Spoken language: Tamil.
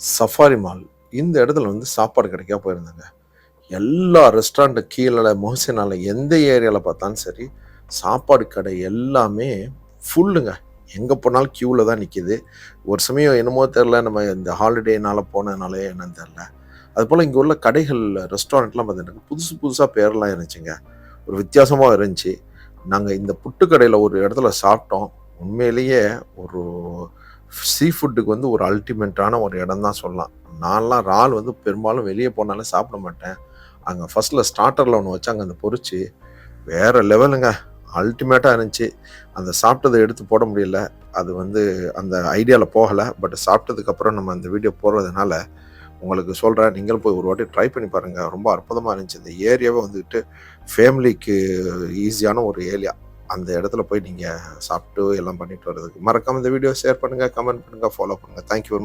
Safari mall. இந்த இடத்துல வந்து சாப்பாடு கிடைக்க போயிருந்தாங்க. எல்லா ரெஸ்டாரண்ட்டு கீழே மொஹசினால் எந்த ஏரியாவில் பார்த்தாலும் சரி சாப்பாடு கடை எல்லாமே ஃபுல்லுங்க எங்கே போனாலும் க்யூவில் தான் நிற்கிது ஒரு சமயம் என்னமோ தெரில நம்ம இந்த ஹாலிடேனால் போனதுனாலே என்னன்னு தெரில அதுபோல் இங்கே உள்ள கடைகள் ரெஸ்டாரண்ட்லாம் பார்த்தீங்கன்னா புதுசு புதுசாக பேரெல்லாம் இருந்துச்சுங்க. ஒரு வித்தியாசமாக இருந்துச்சு. நாங்கள் இந்த புட்டு கடையில் ஒரு இடத்துல சாப்பிட்டோம். உண்மையிலேயே சீ ஃபுட்டுக்கு வந்து ஒரு அல்டிமேட்டான ஒரு இடம் தான் சொல்லலாம். நான்லாம் இறால் வந்து பெரும்பாலும் வெளியே போனாலே சாப்பிட மாட்டேன். அங்கே ஃபஸ்ட்டில் ஸ்டார்டரில் ஒன்று வச்சாங்க அந்த பொறிச்சு வேறு லெவலுங்க அல்டிமேட்டாக இருந்துச்சு. அந்த சாப்பிட்டதை எடுத்து போட முடியல. அது வந்து அந்த ஐடியாவில் போகலை. பட் சாப்பிட்டதுக்கப்புறம் நம்ம அந்த வீடியோ போடுறதுனால உங்களுக்கு சொல்கிறேன் நீங்களும் போய் ஒரு வாட்டி ட்ரை பண்ணி பாருங்கள் ரொம்ப அற்புதமாக இருந்துச்சு. இந்த ஏரியாவே வந்துட்டு ஃபேமிலிக்கு ஈஸியான ஒரு ஏரியா அந்த இடத்துல போய் நீங்கள் சாப்பிட்டு எல்லாம் பண்ணிட்டு வர்றதுக்கு மறக்காமல் இந்த வீடியோ ஷேர் பண்ணுங்கள் கமெண்ட் பண்ணுங்கள் ஃபாலோ பண்ணுங்கள் தேங்க்யூ வெரி மச்